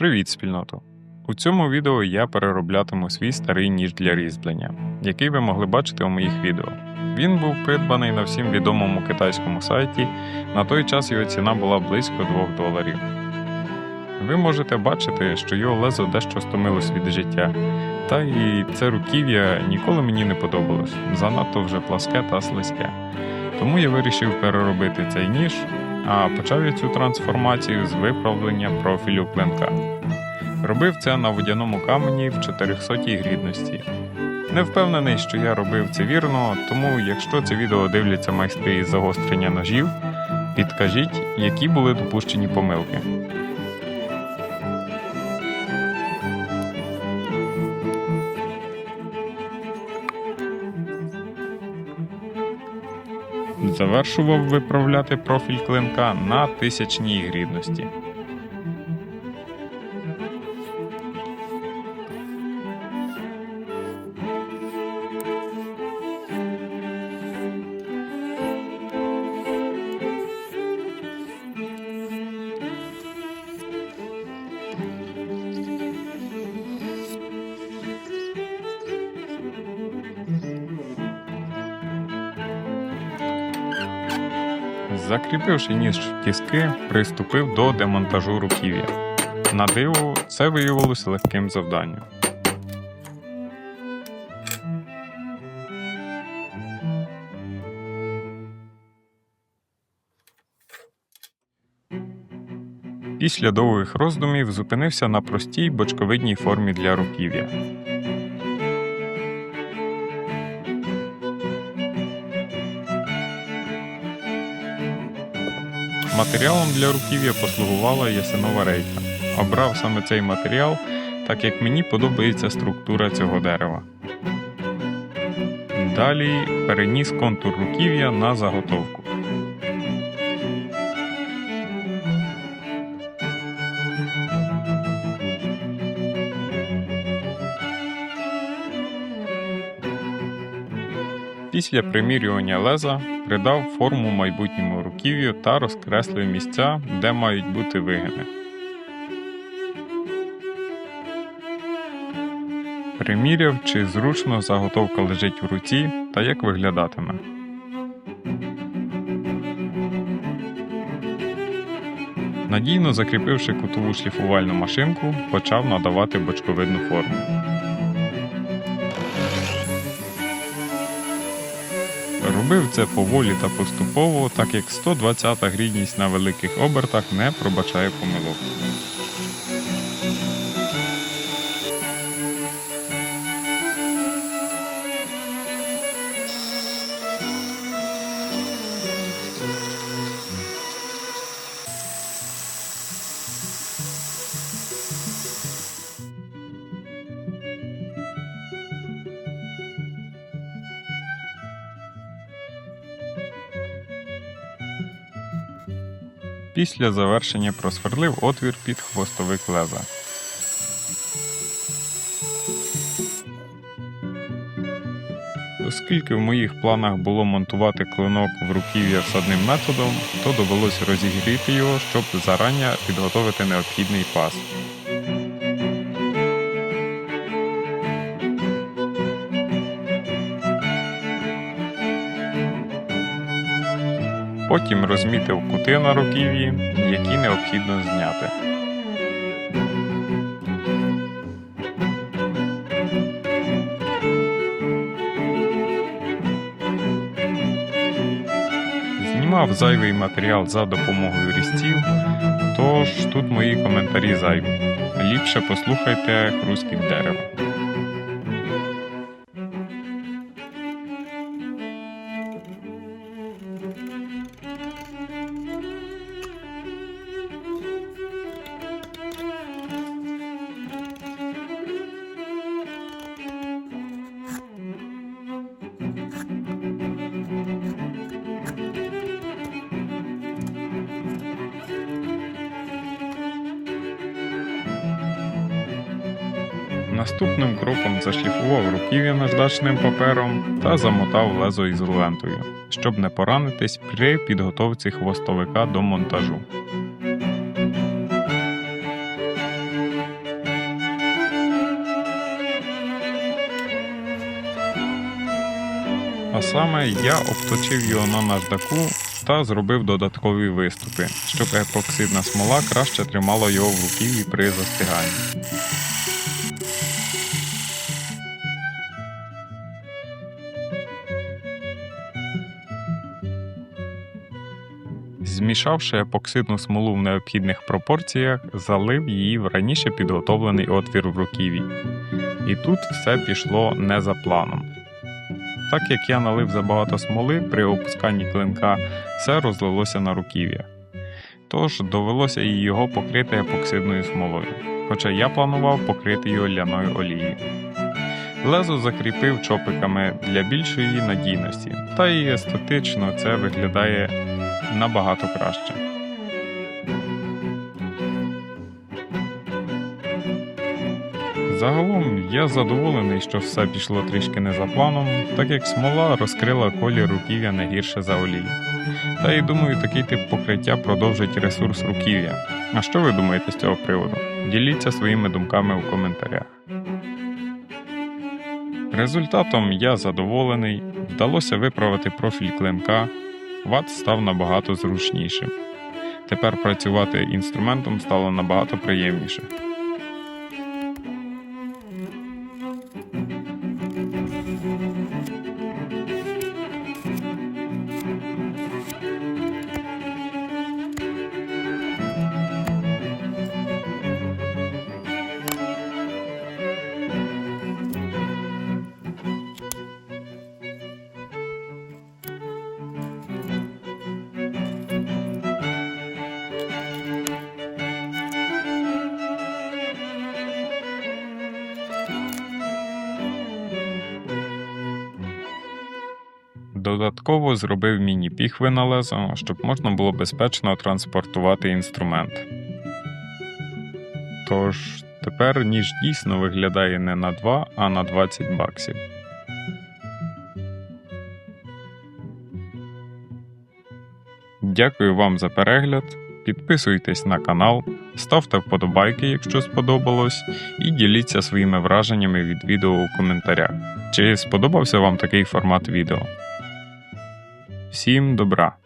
Привіт, спільноту! У цьому відео я перероблятиму свій старий ніж для різьблення, який ви могли бачити у моїх відео. Він був придбаний на всім відомому китайському сайті. На той час його ціна була близько 2 доларів. Ви можете бачити, що його лезо дещо стомилось від життя, та і це руків'я ніколи мені не подобалось, занадто вже пласке та слизьке. Тому я вирішив переробити цей ніж, а почав я цю трансформацію з виправлення профілю клинка. Робив це на водяному камені в 400 грідності. Не впевнений, що я робив це вірно, тому якщо це відео дивляться майстри із загострення ножів, підкажіть, які були допущені помилки. Завершував виправляти профіль клинка на тисячній грідності. Закріпивши ніж тіски, приступив до демонтажу руків'я. На диво, це виявилося легким завданням. Після довгих роздумів зупинився на простій бочковидній формі для руків'я. Матеріалом для руків'я послугувала ясенова рейка. Обрав саме цей матеріал, так як мені подобається структура цього дерева. Далі переніс контур руків'я на заготовку. Після примірювання леза придав форму майбутньому руків'ю та розкреслив місця, де мають бути вигини. Приміряв, чи зручно заготовка лежить в руці та як виглядатиме. Надійно закріпивши кутову шліфувальну машинку, почав надавати бочковидну форму. Робив це поволі та поступово, так як 120-та грідність на великих обертах не пробачає помилок. Після завершення просверлив отвір під хвостовик леза. Оскільки в моїх планах було монтувати клинок в руків'я всадним методом, то довелось розігріти його, щоб зарані підготовити необхідний пас. Потім розмітив кути на руків'ї, які необхідно зняти. Знімав зайвий матеріал за допомогою різців, тож тут мої коментарі зайві. Ліпше послухайте хрускіт дерева. Наступним кропом зашліфував руків'я наждачним папером та замотав лезо ізолентою, щоб не поранитись при підготовці хвостовика до монтажу. А саме я обточив його на наждаку та зробив додаткові виступи, щоб епоксидна смола краще тримала його в руків'ї при застиганні. Змішавши епоксидну смолу в необхідних пропорціях, залив її в раніше підготовлений отвір в руківі. І тут все пішло не за планом. Так як я налив забагато смоли при опусканні клинка, все розлилося на руків'я. Тож довелося і його покрити епоксидною смолою, хоча я планував покрити його ляною олією. Лезо закріпив чопиками для більшої надійності, та і естетично це виглядає набагато краще. Загалом я задоволений, що все пішло трішки не за планом, так як смола розкрила колір руків'я не гірше за олію. Та й думаю, такий тип покриття продовжить ресурс руків'я. А що ви думаєте з цього приводу? Діліться своїми думками у коментарях. Результатом я задоволений, вдалося виправити профіль клинка, ват став набагато зручнішим. Тепер працювати інструментом стало набагато приємніше. Додатково зробив міні-піхви на лезо, щоб можна було безпечно транспортувати інструмент. Тож тепер ніж дійсно виглядає не на 2, а на 20 баксів. Дякую вам за перегляд. Підписуйтесь на канал, ставте вподобайки, якщо сподобалось, і діліться своїми враженнями від відео у коментарях. Чи сподобався вам такий формат відео? Всім добра!